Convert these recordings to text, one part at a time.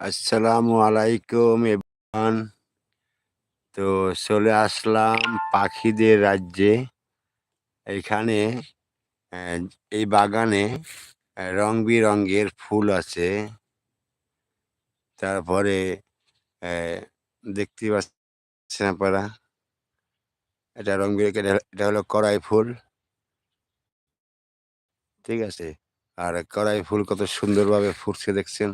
আসসালামু আলাইকুম এভরিওয়ান। তো চলে আসলাম পাখিদের রাজ্যে। এখানে এই বাগানে রং বেরঙের ফুল আছে। তারপরে দেখতে পাচ্ছেন আপনারা, এটা রং বেরঙের এটা হলো কড়াই ফুল। ঠিক আছে? আর কড়াই ফুল কত সুন্দরভাবে ফুটছে দেখছেন।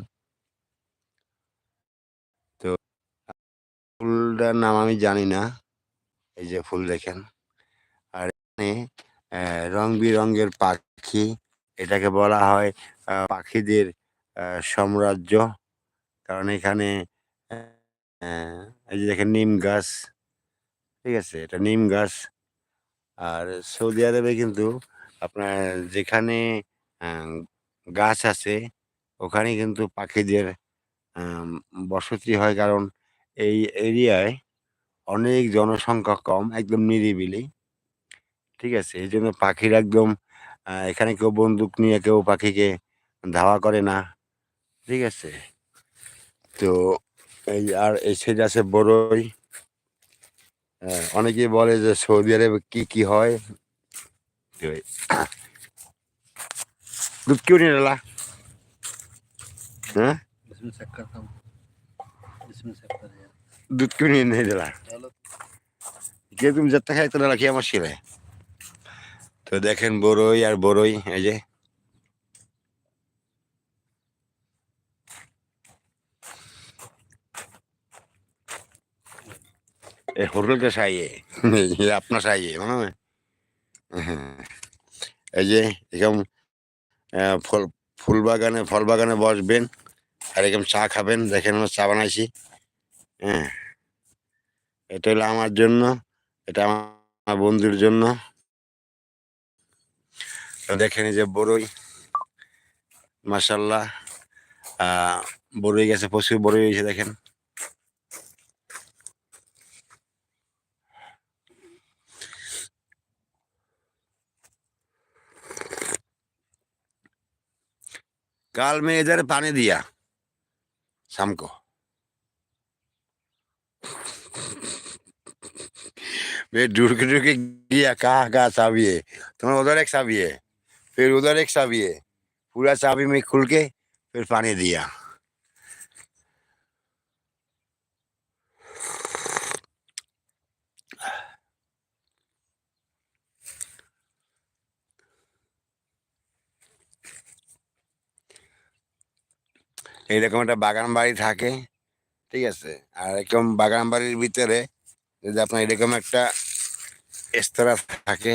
ফুলটার নাম আমি জানি না। এই যে ফুল দেখেন। আর এখানে রং বেরঙের পাখি, এটাকে বলা হয় পাখিদের সাম্রাজ্য। কারণ এখানে এই যে দেখেন নিম গাছ। ঠিক আছে, এটা নিম গাছ। আর সৌদি আরবে কিন্তু আপনার যেখানে গাছ আছে, ওখানে কিন্তু পাখিদের বসতি হয়। কারণ এই এরিয়ায় অনেক জনসংখ্যা কম একদম নিরিবিলি। ঠিক আছে? এই জন্য পাখির একদম এখানে কেউ বন্দুক নিয়ে কেউ পাখিকে ধাওয়া করে না। ঠিক আছে? তো এই আর এই সাইড আছে বড়ই আহ, অনেকেই বলে যে সৌদি আরবে কি কি হয়? দুধ কেউ নিয়ে হ্যাঁ। इसमें चेक करता हूँ इसमें चेक कर यार দুধ কেউ নিয়ে নিয়ে দিলা चलो কে তুমি যাত্রা খাই তোরা রাখি আমার ছেলে তো দেখেন বড়ই আর বড়ই এই যে এ হোটেলটা সাইয়ে ये अपना चाहिए মানে এই যে এরকম আহ, ফল ফুল বাগানে ফল বাগানে বসবেন আর এরকম চা খাবেন দেখেন আমরা চা বানাইছি হ্যাঁ এটা হলো আমার জন্য, এটা আমার বন্ধুর জন্য। দেখেন যে বড়ই মাসাল্লাহ বড়ই গেছে, প্রচুর বড়ই হয়েছে, দেখেন। কাল মেয়েদের পানি দিয়া, শামকো। शाम को मैं ढूंढ के ढूंढ के गया कहाँ कहाँ चाबी है तुम्हारा उधर एक चाबी है फिर उधर एक चाबी है पूरा चाबी में खुल के फिर पानी दिया এইরকম একটা বাগান বাড়ি থাকে ঠিক আছে আর এরকম বাগান বাড়ির ভিতরে যদি আপনার এরকম একটা স্তরা থাকে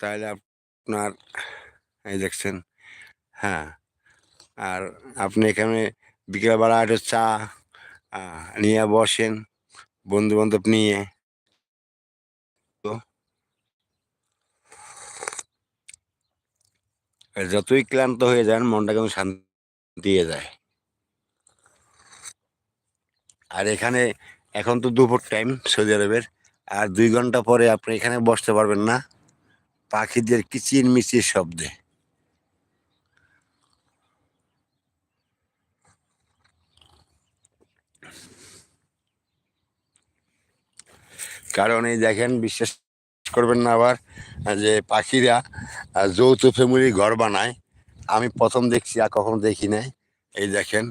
তাহলে আপনার এই দেখছেন হ্যাঁ আর আপনি এখানে বিকেলবেলা একটু চা নিয়ে বসেন বন্ধু বান্ধব নিয়ে যতই ক্লান্ত হয়ে যান মনটা কিন্তু শান্তি দিয়ে যায় আর এখানে এখন তো দুপুর টাইম সৌদি আরবের আর দুই ঘণ্টা পরে আপনি এখানে বসতে পারবেন না। পাখিদের কিচির মিচির শব্দে। কারণ এই দেখেন, বিশ্বাস করবেন না আবার, যে পাখিরা যৌথ ফ্যামিলি ঘর বানায়। আমি প্রথম দেখছি আর কখনো দেখি নাই। এই দেখেন,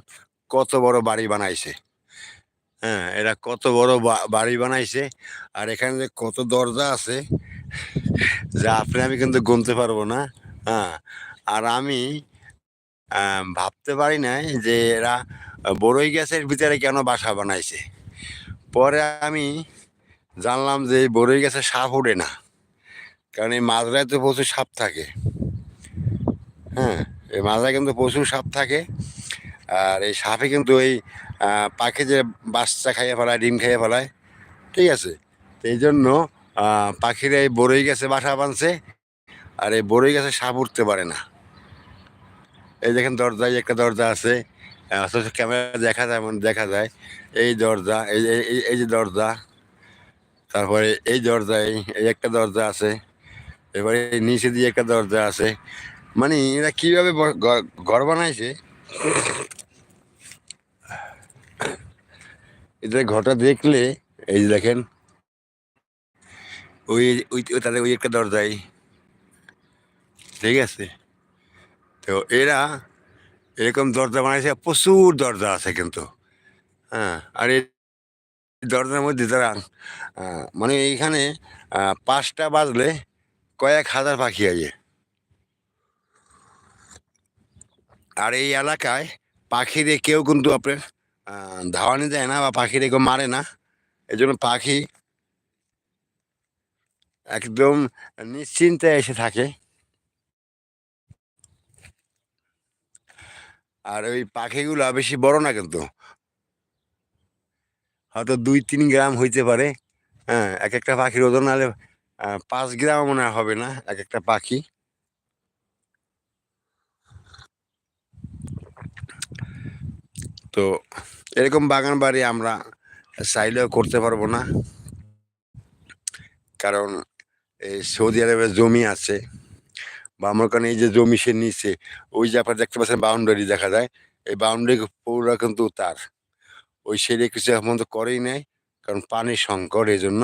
কত বড় বাড়ি বানাইছে। হ্যাঁ এরা কত বড় বাড়ি বানাইছে আর এখানে যে কত দরজা আছে, যা আপনি আমি কিন্তু গুনতে পারব না হ্যাঁ। আর আমি ভাবতে পারি নাই যে এরা বড়ই গাছের ভিতরে কেন বাসা বানাইছে। পরে আমি জানলাম যে বড়ই গাছে সাপ ওঠে না, কারণ এই মাঝরায় তো প্রচুর সাপ থাকে। হ্যাঁ এই মাঝরায় কিন্তু প্রচুর সাপ থাকে, আর এই সাপে কিন্তু এই পাখি যে বাচ্চা খাইয়ে ফেলায়, ডিম খাইয়ে ফেলায়, ঠিক আছে? তো এই জন্য পাখিরা এই বড়ই গাছে, বাসা বাঁধছে, আর এই বড়ই গাছে, সাপ উঠতে পারে না। এই দেখেন দরজায় একটা দরজা আছে অথচ ক্যামেরা দেখা যায় মানে দেখা যায়। এই দরজা, এই, এই- যে দরজা, তারপরে এই দরজায় এই একটা দরজা আছে, এবারে নিচে দিয়ে একটা দরজা আছে। মানে এরা কীভাবে ঘর বানাইছে? এদের ঘরটা দেখলে, এই যে দেখেন, ওই ওই তাদের ওই একটা দরজাই ঠিক আছে? তো এরা এরকম দরজা বানাইছে, প্রচুর দরজা আছে কিন্তু হ্যাঁ? আর এই দরজার মধ্যে তারা মানে এইখানে পাঁচটা বাজলে কয়েক হাজার পাখি আছে আর এই এলাকায় পাখিরে কেউ কিন্তু আপনার ধাওয়ানি দেয় না বা পাখিরে কেউ মারে না। এই জন্য পাখি একদম নিশ্চিন্তে এসে থাকে। আর ওই পাখিগুলো বেশি বড় না কিন্তু। হয়তো দুই তিন গ্রাম হইতে পারে। হ্যাঁ এক একটা পাখির ওজন আহ, পাঁচ গ্রাম মনে হবে না এক একটা পাখি। তো এরকম বাগান বাড়ি আমরা চাইলেও করতে পারব না। কারণ এই সৌদি আরবের জমি আছে বা আমার কারণে এই যে জমি সে নিচে ওই যে আপনার দেখতে পাচ্ছেন বাউন্ডারি দেখা যায়, এই বাউন্ডারি পুরোটা কিন্তু তার। ওই সাইডে কিছু এখন তো করেই নাই, কারণ পানির সংকট এই জন্য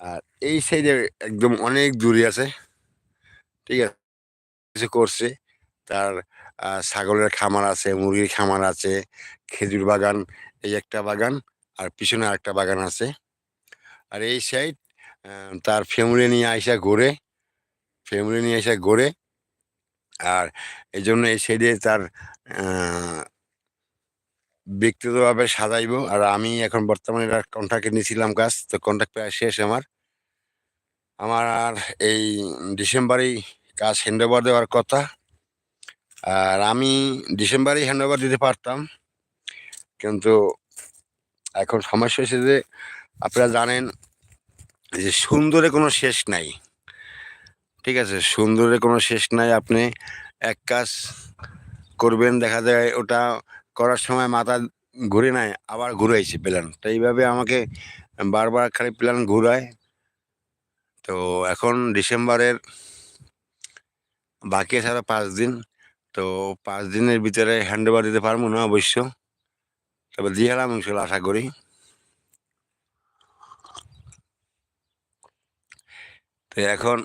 আর এই সাইডে একদম অনেক দূরে আছে, ঠিক আছে, কিছু করছে, তার ছাগলের খামার আছে, মুরগির খামার আছে, খেজুর বাগান, এই একটা বাগান আর পিছনে আরেকটা বাগান আছে। আর এই সাইড তার ফ্যামিলি নিয়ে আইসা ঘুরে ফ্যামিলি নিয়ে এসে ঘুরে আর এই জন্য এই সাইডে তার ব্যক্তিগতভাবে সাজাইবো। আর আমি এখন বর্তমানে কন্ট্রাক্টে নিয়েছিলাম কাজ তো কন্ট্রাক্ট প্রায় শেষ আমার। আমার এই ডিসেম্বরেই কাজ হ্যান্ড ওভার দেওয়ার কথা। আর আমি ডিসেম্বরেই হ্যান্ডওভার দিতে পারতাম। কিন্তু এখন সমস্যা হয়েছে যে আপনারা জানেন যে সুন্দরে কোনো শেষ নাই। ঠিক আছে, সুন্দরে কোনো শেষ নাই। আপনি এক কাজ করবেন, দেখা যায় ওটা করার সময় মাথা ঘুরে নাই, আবার ঘুরাইছে প্ল্যান তো এইভাবে আমাকে বারবার খালি প্ল্যান ঘুরায়। তো এখন ডিসেম্বরের বাকি আছে পাঁচ দিন তো পাঁচ দিনের ভিতরে হ্যান্ড ওভার দিতে পারব না অবশ্য। তবে দিয়ে এলাম ইনশাল্লাহ আশা করি। তো এখন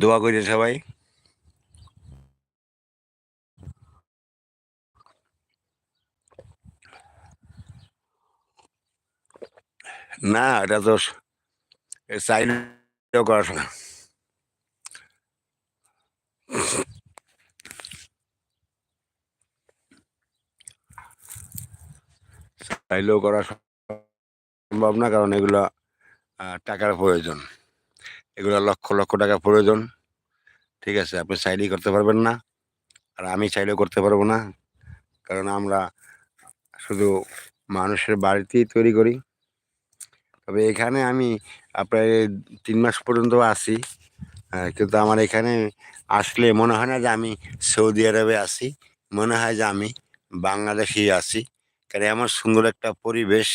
দোয়া করি সবাই। না, এটা তো চাইলেও করা চাইলেও করা সম্ভব না, কারণ এগুলো টাকার প্রয়োজন। এগুলো লক্ষ লক্ষ টাকা প্রয়োজন। ঠিক আছে, আপনি চাইলেই করতে পারবেন না, আর আমি চাইলেও করতে পারব না, কারণ আমরা শুধু মানুষের বাড়িতেই তৈরি করি। তবে এখানে আমি আপনার তিন মাস পর্যন্ত আছি। কিন্তু আমার এখানে আসলে মনে হয় না যে আমি সৌদি আরবে আছি। মনে হয় যে আমি বাংলাদেশেই আছি। কারণ এমন সুন্দর একটা পরিবেশ।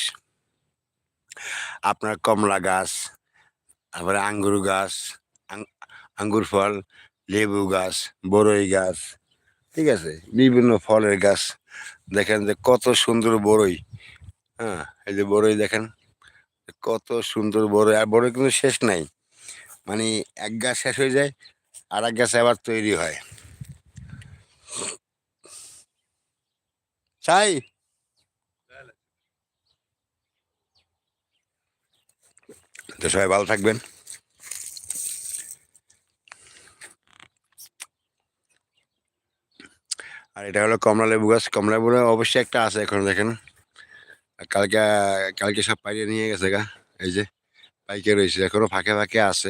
আপনার কমলা গাছ, তারপরে আঙ্গুর গাছ আঙ্গুর ফল, লেবু গাছ বড়ই গাছ, ঠিক আছে? বিভিন্ন ফলের গাছ। দেখেন যে কত সুন্দর বড়ই হ্যাঁ এই যে বড়ই দেখেন। কত সুন্দর বড়, আর বড়ই কিন্তু শেষ নাই। মানে এক গাছ শেষ হয়ে যায় আর এক গাছ আবার তৈরি হয়। চাই? তো সবাই ভালো থাকবেন। আর এটা হলো কমলা লেবু গাছ। কমলা লেবু অবশ্যই একটা আছে এখন, দেখেন। কালকে কালকে সব পাইরে নিয়ে গেছে গা, এই যে পাইকে রয়েছে, এখনও ফাঁকে ফাঁকে আছে।